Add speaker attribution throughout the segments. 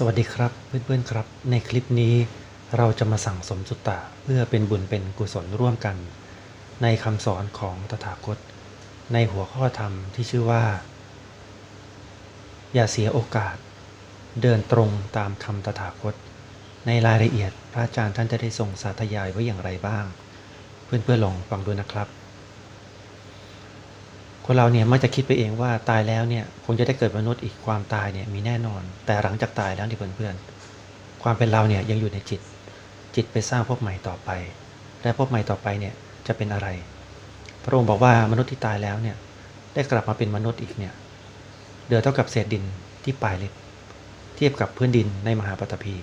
Speaker 1: สวัสดีครับเพื่อนๆครับ ในคลิปนี้เราจะมาสั่งสมสุตตะเพื่อเป็นบุญเป็นกุศลร่วมกัน ในคำสอนของตถาคต ในหัวข้อธรรมที่ชื่อว่า อย่าเสียโอกาส เดินตรงตามคำตถาคต ในรายละเอียดพระอาจารย์ท่านจะได้ทรงสาธยายไว้อย่างไรบ้าง เพื่อนๆลองฟังดูนะครับ คนเราเนี่ยมักจะคิดไปเองว่าตายแล้วเนี่ยคงจะได้เกิดมนุษย์อีกความตายเนี่ยมีแน่นอน แต่หลังจากตายแล้วที่เพื่อนๆความเป็นเราเนี่ยยังอยู่ในจิต จิตไปสร้างภพใหม่ต่อไป และภพใหม่ต่อไปเนี่ยจะเป็นอะไร พระองค์บอกว่ามนุษย์ที่ตายแล้วเนี่ยได้กลับมาเป็นมนุษย์อีกเนี่ยเดือเท่ากับเศษดินที่ปลายเล็บเทียบกับพื้นดินในมหาปฐพี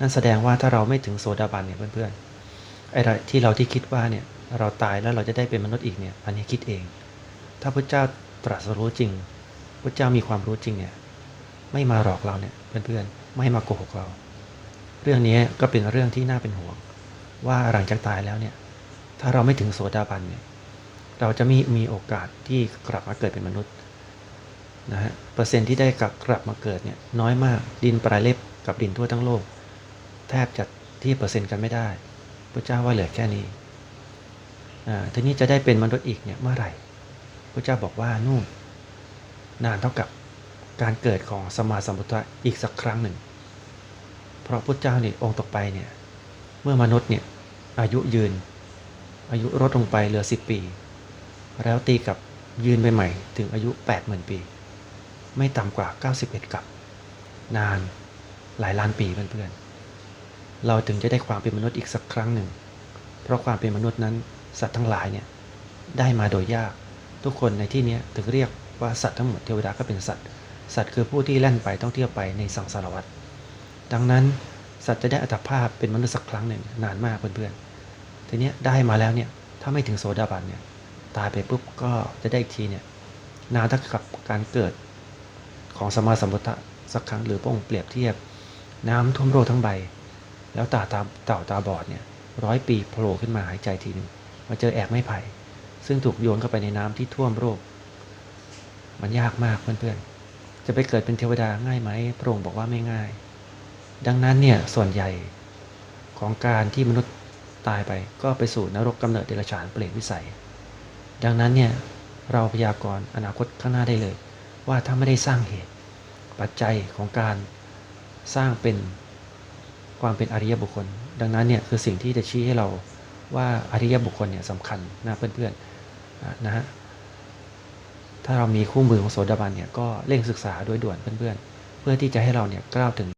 Speaker 1: นั่นแสดงว่าถ้าเราไม่ถึงโสดาบันเนี่ยเพื่อนๆไอ้ที่เราที่คิดว่าเนี่ยเราตายแล้วเราจะได้เป็นมนุษย์อีกเนี่ยอันนี้คิดเอง ถ้าพระเจ้าตรัสรู้จริง พระเจ้ามีความรู้จริงเนี่ย ไม่มาหลอกเราเนี่ยเพื่อนๆ ไม่มาโกหกเรา เรื่องนี้ก็เป็นเรื่องที่น่าเป็นห่วง ว่าหลังจากตายแล้วเนี่ย ถ้าเราไม่ถึงโสดาบันเนี่ย เราจะมีมีโอกาสที่กลับมาเกิดเป็นมนุษย์นะฮะ เปอร์เซ็นต์ที่ได้กลับกลับมาเกิดเนี่ยน้อยมาก ดินปลายเล็บกับดินทั่วทั้งโลก แทบจะที่เปอร์เซ็นต์กันไม่ได้ พระเจ้าว่าเหลือแค่นี้ อ่า ทีนี้จะได้เป็นมนุษย์อีกเนี่ยเมื่อไหร่ พระเจ้าบอกว่านู่นนานเท่ากับการเกิดของสมมาสัมพุทธะอีกสักครั้งหนึ่ง เพราะพระเจ้าเนี่ยองค์ต่อไปเนี่ยเมื่อมนุษย์เนี่ยอายุยืน อายุลดลงไปเหลือ 10 ปี แล้วตีกับยืนไปใหม่ถึงอายุ 80,000 ปี ไม่ต่ำกว่า 91 กับ นานหลายล้านปีเพื่อนๆเราถึงจะได้ความเป็นมนุษย์อีกสักครั้งหนึ่ง เพราะความเป็นมนุษย์นั้นสัตว์ทั้งหลายเนี่ยได้มาโดยยาก ทุกคนในที่นี้ถึงเรียกว่าสัตว์ทั้งหมดเทวดาก็เป็นสัตว์ สัตว์คือผู้ที่แล่นไปท่องเที่ยวไปในสังสารวัฏดังนั้นสัตว์จะได้อัตภาพเป็นมนุษย์สักครั้งหนึ่งนานมากเพื่อนๆทีนี้ได้มาแล้วเนี่ยถ้าไม่ถึงโสดาบันเนี่ยตายไปปุ๊บก็จะได้อีกทีเนี่ยนานเท่ากับการเกิดของสมาสัมพุทธะสักครั้งหรือพระองค์เปรียบเทียบ น้ำท่วมโลกทั้งใบ แล้วตาตาเต่าตาบอดเนี่ยร้อยปีโผล่ขึ้นมาหายใจทีหนึ่งมาเจอแอกไม้ไผ่ ซึ่งถูกโยนเข้าไปในน้ำที่ท่วมโลกมันยากมากเพื่อนๆ จะไปเกิดเป็นเทวดาง่ายไหมพระองค์บอกว่าไม่ง่าย ดังนั้นเนี่ยส่วนใหญ่ของการที่มนุษย์ตายไปก็ไปสู่นรกกำเนิดเดรัจฉานเปรตวิสัย ดังนั้นเนี่ยเราพยากรณ์อนาคตข้างหน้าได้เลย ว่าถ้าไม่ได้สร้างเหตุ ปัจจัยของการสร้างเป็นความเป็นอริยบุคคล ดังนั้นเนี่ยคือสิ่งที่จะชี้ให้เราว่าอริยบุคคลเนี่ยสำคัญนะเพื่อนๆ นะฮะถ้าเรามีคู่มือของโสดาบันเนี่ยก็เร่งศึกษาด้วยด่วนเพื่อนๆ เพื่อที่จะให้เราเนี่ยก้าวถึง